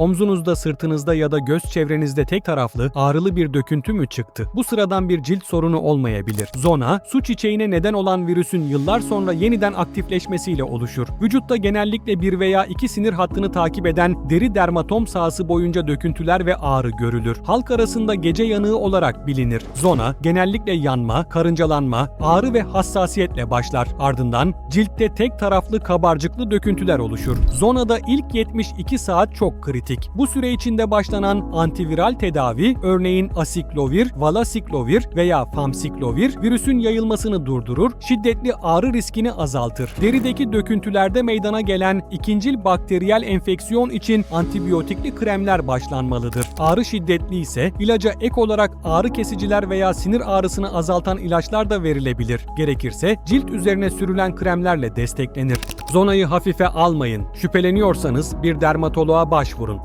Omzunuzda, sırtınızda ya da göz çevrenizde tek taraflı ağrılı bir döküntü mü çıktı? Bu sıradan bir cilt sorunu olmayabilir. Zona, su çiçeğine neden olan virüsün yıllar sonra yeniden aktifleşmesiyle oluşur. Vücutta genellikle bir veya iki sinir hattını takip eden deri dermatom sahası boyunca döküntüler ve ağrı görülür. Halk arasında gece yanığı olarak bilinir. Zona, genellikle yanma, karıncalanma, ağrı ve hassasiyetle başlar. Ardından ciltte tek taraflı kabarcıklı döküntüler oluşur. Zonada ilk 72 saat çok kritik. Bu süre içinde başlanan antiviral tedavi, örneğin asiklovir, valasiklovir veya famsiklovir virüsün yayılmasını durdurur, şiddetli ağrı riskini azaltır. Derideki döküntülerde meydana gelen ikincil bakteriyel enfeksiyon için antibiyotikli kremler başlanmalıdır. Ağrı şiddetli ise ilaca ek olarak ağrı kesiciler veya sinir ağrısını azaltan ilaçlar da verilebilir. Gerekirse cilt üzerine sürülen kremlerle desteklenir. Zonayı hafife almayın. Şüpheleniyorsanız bir dermatoloğa başvurun.